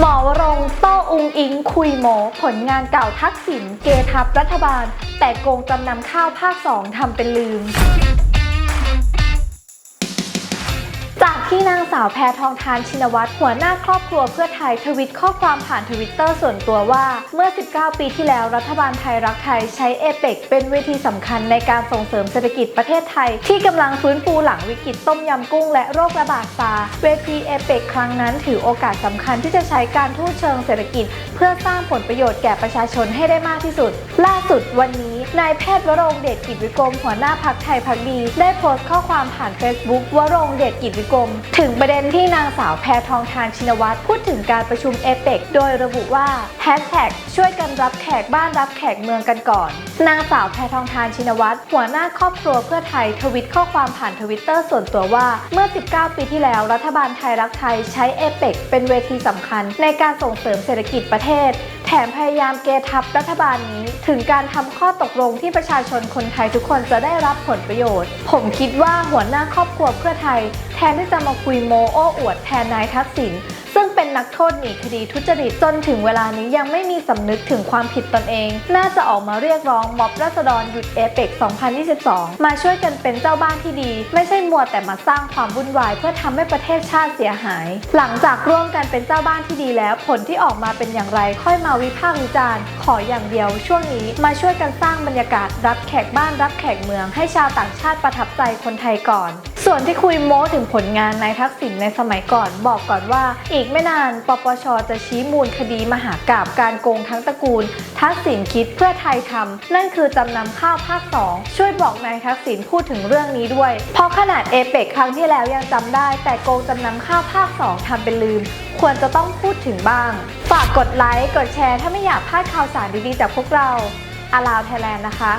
หมอวรงโต้อุงอิง คุยโม ผลงานเก่าทักษิณเกทับรัฐบาล แต่โกงจำนำข้าวภาคสองทำเป็นลืม จากที่นางาวแพทองทานชินวัตรหัวหน้าครอบครัวเพื่อไทยทวิตข้อความผ่านทวิตเตอร์ส่วนตัวว่า เมื่อ 19 ปีที่แล้วรัฐบาลไทยรักไทยใช้เอเปกเป็นเวทีสำคัญในการส่งเสริมเศรษฐกิจประเทศไทย ที่กำลังฟื้นฟูหลังวิกฤตต้มยำกุ้งและโรคระบาดซาเวทีเอเปกครั้งนั้นถือโอกาสสำคัญที่จะใช้การทูตเชิงเศรษฐกิจ เพื่อสร้างผลประโยชน์แก่ประชาชนให้ได้มากที่สุด ล่าสุดวันนี้นายแพทย์วรงเดชกิจวิกรมหัวหน้าพักไทยพักดี ได้โพสต์ข้อความผ่าน Facebook วรงเดชกิจวิกรมถึงประเด็นที่นางสาวแพทองทานชินวัตรพูดถึงการประชุมเอเปกโดยระบุว่าแฮชแท็กช่วยกันรับแขกบ้านรับแขกเมืองกันก่อน นางสาวแพทองทานชินวัตรหัวหน้าครอบครัวเพื่อไทยทวิตข้อความผ่านทวิตเตอร์ส่วนตัวว่าเมื่อ 19 ปีที่แล้วรัฐบาลไทยรักไทยใช้เอเปกเป็นเวทีสำคัญในการส่งเสริมเศรษฐกิจประเทศแถมพยายามเกทับรัฐบาลนี้ ถึงการทำข้อตกลงที่ประชาชนคนไทยทุกคนจะได้รับผลประโยชน์ ผมคิดว่าหัวหน้าครอบครัวเพื่อไทย แทนที่จะมาคุยโมโอ้อวดแทนนายทักษิณ โทษหนีคดีทุจริตจนถึงเวลานี้ยังไม่มีสำนึกถึงความผิดตนเอง น่าจะออกมาเรียกร้องม็อบราษฎรหยุดเอเปก2022 มาช่วยกันเป็นเจ้าบ้านที่ดี ไม่ใช่มัวแต่มาสร้างความวุ่นวาย เพื่อทำให้ประเทศชาติเสียหาย หลังจากร่วมกันเป็นเจ้าบ้านที่ดีแล้ว ผลที่ออกมาเป็นอย่างไรค่อยมาวิพากษ์วิจารณ์ ขออย่างเดียว ช่วงนี้มาช่วยกันสร้างบรรยากาศรับแขกบ้านรับแขกเมือง ให้ชาวต่างชาติประทับใจคนไทยก่อน ส่วนที่คุยโม้ถึงผลงานนายทักษิณในสมัยก่อนบอกก่อนว่า อีกไม่นานปปชจะชี้มูลคดีมหากราบการโกงทั้งตระกูล ทักษิณคิดเพื่อไทยทำนั่นคือจำนำข้าวภาค 2 ช่วยบอกนายทักษิณพูดถึงเรื่องนี้ด้วย เพราะขนาดเอเปกครั้งที่แล้วยังจำได้ แต่โกงจำนำข้าวภาค 2ทำเป็นลืม ควรจะต้องพูดถึงบ้าง ฝากกดไลค์กดแชร์ถ้าไม่อยากพลาดข่าวสารดีๆจากพวกเราอาลาวไทยแลนด์นะคะ